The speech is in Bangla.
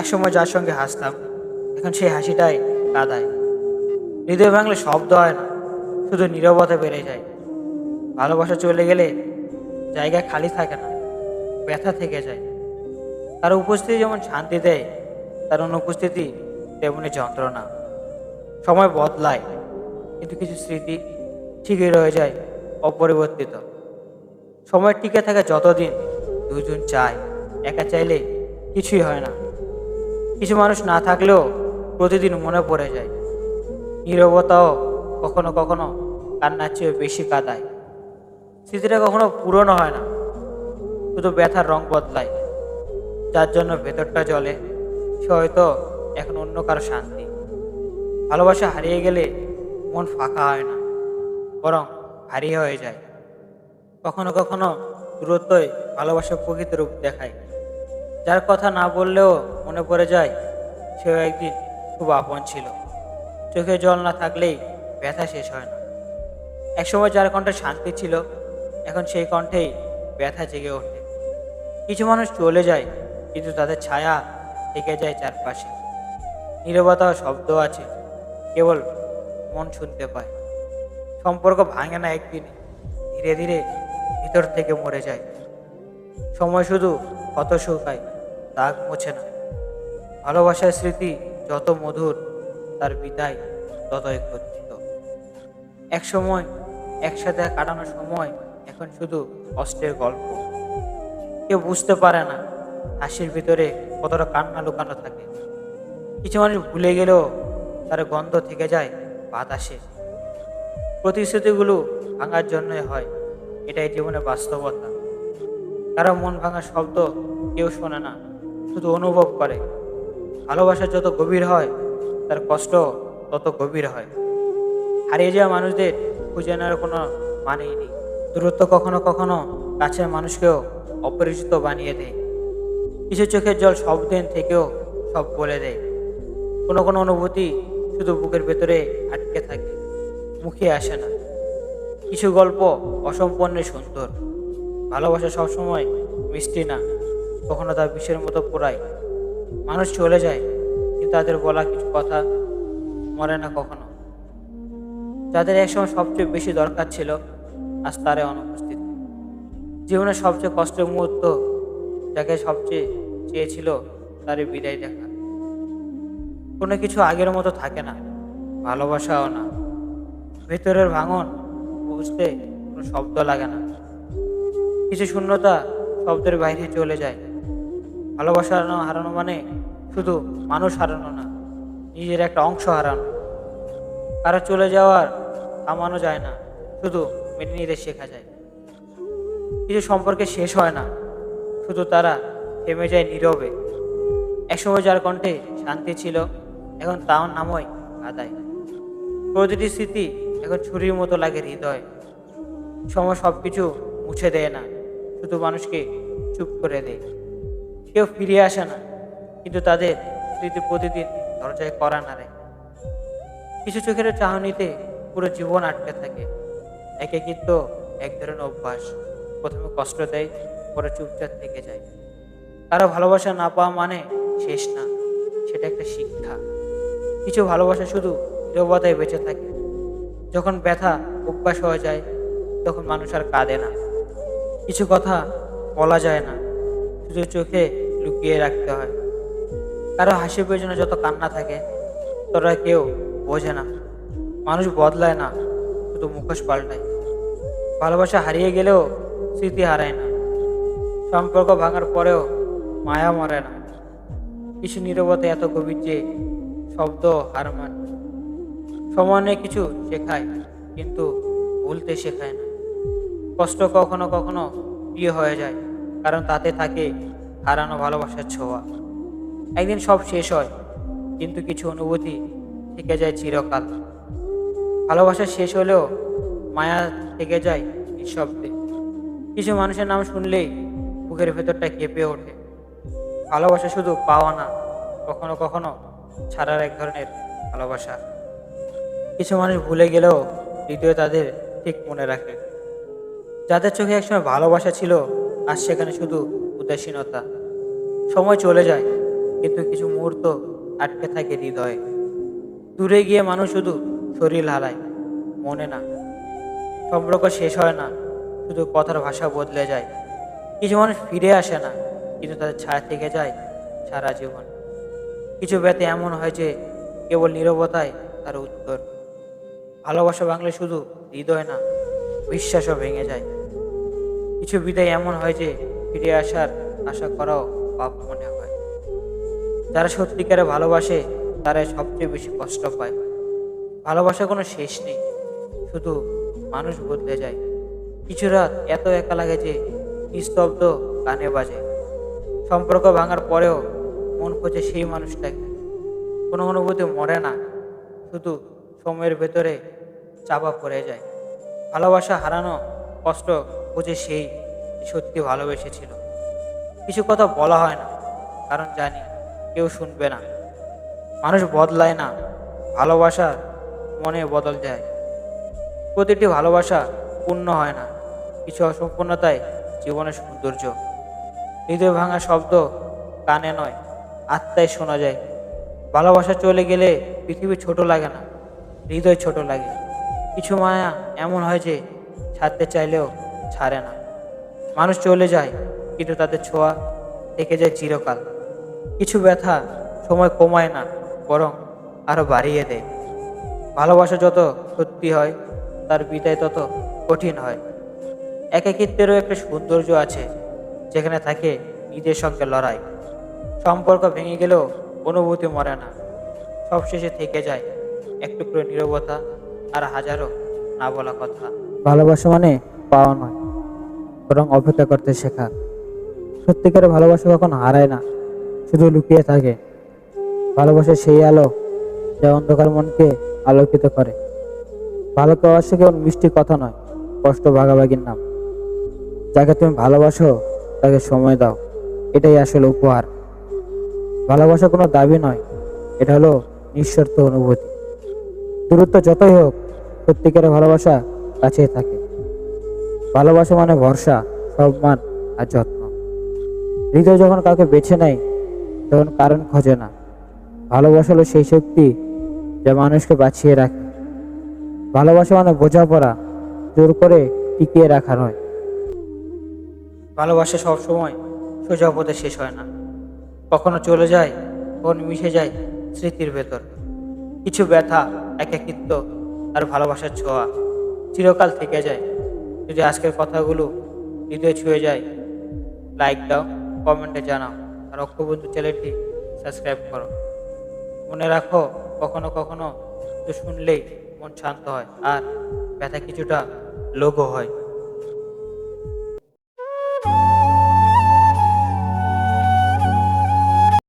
একসময় যার সঙ্গে হাসতাম, এখন সেই হাসিটাই কাদায়। হৃদয় ভাঙলে শব্দ হয় না, শুধু নীরবতা বেড়ে যায়। ভালোবাসা চলে গেলে জায়গা খালি থাকে না, ব্যথা থেকে যায়। তার উপস্থিতি যেমন শান্তি দেয়, তার অনুপস্থিতি তেমনি যন্ত্রণা। সময় বদলায়, কিন্তু কিছু স্মৃতি ঠিকই রয়ে যায়। অপরিবর্তিত। সময় টিকে থাকে যতদিন দুজন চায়। একা চাইলে কিছুই হয় না। কিছু মানুষ না থাকলেও প্রতিদিন মনে পড়ে যায়। নীরবতাও কখনো কখনো কান্নার চেয়ে বেশি কাদায়। স্মৃতিটা কখনো পুরনো হয় না। শুধু ব্যথার রং বদলায়। যার জন্য ভেতরটা জ্বলে। সে হয়তো এখন অন্য কারও শান্তি। ভালোবাসা হারিয়ে গেলে মন ফাঁকা হয় না। বরং ভারী হয়ে যায়। কখনো কখনো দূরত্বই ভালোবাসা প্রকৃত রূপ দেখায়। যার কথা না বললেও মনে পড়ে যায়, সেও একদিন খুব আপন ছিল। চোখে জল না থাকলেই ব্যথা শেষ হয় না। একসময় যার কণ্ঠে শান্তি ছিল, এখন সেই কণ্ঠেই ব্যথা জেগে ওঠে। কিছু মানুষ চলে যায়, কিন্তু তাদের ছায়া থেকে যায় চারপাশে। নীরবতা শব্দ আছে, কেবল মন শুনতে পায়। সম্পর্ক ভাঙে না একদিনে। ধীরে ধীরে ভিতর থেকে মরে যায়। সময় শুধু কত শুকায় দাগ মোছে না। ভালোবাসার স্মৃতি যত মধুর, তার বিদায় ততই ক্ষতিত এক সময় একসাথে কাটানোর সময় এখন শুধু কষ্টের গল্প। কেউ বুঝতে পারে না হাসির ভিতরে কতটা কান্না লুকানো থাকে। কিছু মানুষ ভুলে গেলেও তার গন্ধ থেকে যায় বাতাসে। প্রতিশ্রুতিগুলো ভাঙার জন্যই হয়। এটাই জীবনের বাস্তবতা। কারও মন ভাঙার শব্দ কেউ শোনে না, শুধু অনুভব করে। ভালোবাসা যত গভীর হয়, তার কষ্ট তত গভীর হয়। হারিয়ে যাওয়া মানুষদের খুঁজে নেওয়ার কোনো মানেই নেই। দূরত্ব কখনো কখনো কাছের মানুষকেও অপরিচিত বানিয়ে দেয়। কিছু চোখের জল সব দিন থেকেও সব বলে দেয়। কোনো কোনো অনুভূতি শুধু বুকের ভেতরে আটকে থাকে। মুখে আসে না। কিছু গল্প অসম্পূর্ণ সুন্দর। ভালোবাসা সবসময় মিষ্টি না। কখনো তা বিষের মতো পোড়ায়। মানুষ চলে যায়, কিন্তু তাদের বলা কিছু কথা মরে না কখনো। যাদের একসময় সবচেয়ে বেশি দরকার ছিল, আজ তারে অনুপস্থিত। জীবনের সবচেয়ে কষ্টের মুহূর্ত যাকে সবচেয়ে চেয়েছিল, তারই বিদায় দেখা। কোনো কিছু আগের মতো থাকে না, ভালোবাসাও না। ভেতরের ভাঙন বুঝতে কোনো শব্দ লাগে না। কিছু শূন্যতা শব্দের বাইরে চলে যায়। ভালোবাসা হারানো মানে শুধু মানুষ হারানো না, নিজের একটা অংশ হারানো। কারও চলে যাওয়ার থামানো যায় না, শুধু মেনে নিতে শেখা যায়। কিছু সম্পর্কে শেষ হয় না, শুধু তারা থেমে যায় নীরবে। একসময় যার কণ্ঠে শান্তি ছিল, এখন তাও নামই আদায়। প্রতিটি স্মৃতি এখন ছুরির মতো লাগে হৃদয়। সময় সব কিছু মুছে দেয় না, শুধু মানুষকে চুপ করে দেয়। কেউ ফিরে আসে না, কিন্তু তাদের স্মৃতি প্রতিদিন দরজায় করা নাড়ে কিছু চোখের চাহনিতে পুরো জীবন আটকে থাকে। একাকিত্ব এক ধরনের অভ্যাস। প্রথমে কষ্ট দেয়, পরে চুপচাপ থেকে যায়। কারও ভালোবাসা না পাওয়া মানে শেষ না, সেটা একটা শিক্ষা। কিছু ভালোবাসা শুধু নীরবতায় বেঁচে থাকে। যখন ব্যথা অভ্যাস হয়ে যায়, তখন মানুষ আর কাঁদে না। কিছু কথা বলা যায় না, শুধু চোখে লুকিয়ে রাখতে হয়। কারও হাসি পেছনে যত কান্না থাকে তোরা কেউ বোঝে না। মানুষ বদলায় না, শুধু মুখোশ পাল্টায়। ভালোবাসা হারিয়ে গেলেও স্মৃতি হারায় না। সম্পর্ক ভাঙার পরেও মায়া মরে না। কিছু নীরবতা এত গভীর যে শব্দ হার মানে। সময় নিয়ে কিছু শেখায়, কিন্তু ভুলতে শেখায় না। কষ্ট কখনো কখনো প্রিয় হয়ে যায়, কারণ তাতে থাকে হারানো ভালোবাসার ছোঁয়া। একদিন সব শেষ হয়, কিন্তু কিছু অনুভূতি থেকে যায় চিরকাল। ভালোবাসা শেষ হলেও মায়া থেকে যায় নিঃশব্দে। কিছু মানুষের নাম শুনলেই বুকের ভেতরটা কেঁপে ওঠে। ভালোবাসা শুধু পাওয়া না, কখনো কখনো ছাড়ার এক ধরনের ভালোবাসা। কিছু মানুষ ভুলে গেলেও হৃদয় তাদের ঠিক মনে রাখে। যাদের চোখে একসময় ভালোবাসা ছিল আর সেখানে শুধু উদাসীনতা। সময় চলে যায়, কিন্তু কিছু মুহূর্ত আটকে থাকে হৃদয়ে। দূরে গিয়ে মানুষ শুধু শরীর হারায়, মনে না। সম্পর্ক শেষ হয় না, শুধু কথার ভাষা বদলে যায়। কিছু মানুষ ফিরে আসে না, কিন্তু তাদের ছায়া থেকে যায় সারা জীবন। কিছু ব্যথা এমন হয় যে কেবল নীরবতায় তার উত্তর। ভালোবাসা ভাঙলে শুধু হৃদয় না, বিশ্বাসও ভেঙে যায়। কিছু বিদায় এমন হয় যে ফিরে আসার আশা করাও পাপ মনে হয়। যারা সত্যিকারে ভালোবাসে, তারাই সবচেয়ে বেশি কষ্ট পায়। ভালোবাসা কোনো শেষ নেই, শুধু মানুষ বদলে যায়। কিছু রাত এত একা লাগে যে নিস্তব্ধ গানে বাজে। সম্পর্ক ভাঙার পরেও মন খোঁজে সেই মানুষটাকে। কোনো অনুভূতি মরে না, শুধু সময়ের ভেতরে চাপা পড়ে যায়। ভালোবাসা হারানো কষ্ট বুঝে সেই সত্যি ভালোবেসেছিল। কিছু কথা বলা হয় না, কারণ জানি কেউ শুনবে না। মানুষ বদলায় না, ভালোবাসা মনে বদল যায়। প্রতিটি ভালোবাসা পূর্ণ হয় না, কিছু অসম্পূর্ণতাই জীবনের সৌন্দর্য। হৃদয় ভাঙা শব্দ কানে নয়, আত্মায় শোনা যায়। ভালোবাসা চলে গেলে পৃথিবী ছোট লাগে না, হৃদয় ছোট লাগে। কিছু মায়া এমন হয় যে ছাড়তে চাইলেও ছাড়ে না। মানুষ চলে যায়, কিন্তু তাদের ছোঁয়া থেকে যায় চিরকাল। কিছু ব্যথা সময় কমায় না, বরং আরও বাড়িয়ে দেয়। ভালোবাসা যত সত্যি হয়, তার বিদায় তত কঠিন হয়। একাকিত্বেরও একটা সৌন্দর্য আছে, যেখানে থাকে নিজের সঙ্গে লড়াই। সম্পর্ক ভেঙে গেলেও অনুভূতি মরে না। সবশেষে থেকে যায় একটু করে নীরবতা আর হাজারো না বলা কথা। ভালোবাসা মানে পাওয়া নয়, বরং অপেক্ষা করতে শেখা। সত্যিকারের ভালোবাসা কখনো হারায় না, শুধু লুকিয়ে থাকে। ভালোবাসা সেই আলো যা অন্ধকার মনকে আলোকিত করে। ভালো ভালোবাসা কেবল মিষ্টি কথা নয় কষ্ট ভাগাভাগির নাম। যাকে তুমি ভালোবাসো, তাকে সময় দাও, এটাই আসলে উপহার। ভালোবাসা কোনো দাবি নয়, এটা হলো নিঃস্বার্থ অনুভূতি। দূরত্ব যতই হোক সত্যিকারের ভালোবাসা কাছেই থাকে। ভালোবাসা মানে ভরসা, সম্মান আর যত্ন। হৃদয় যখন কাউকে বেছে নেয়, তখন কারণ খোঁজে না। ভালোবাসা হলো সেই শক্তি যা মানুষকে বাঁচিয়ে রাখে। ভালোবাসা মানে বোঝাপড়া, জোর করে টিকিয়ে রাখা নয়। ভালোবাসা সবসময় সোজা পথে শেষ হয় না। কখনো চলে যায়, কখনো মিশে যায় স্মৃতির ভেতর। কিছু ব্যথা, একাকিত্ব আর ভালোবাসার ছোঁয়া চিরকাল থেকে যায়। যদি আজকের কথাগুলো হৃদয় ছুঁয়ে যায় লাইক দাও কমেন্টে জানাও। আর অক্ষবন্ধু চ্যানেলটি সাবস্ক্রাইব করো। মনে রাখো, কখনো কখনো শুনলেই মন শান্ত হয় আর ব্যথা কিছুটা লোগো হয়।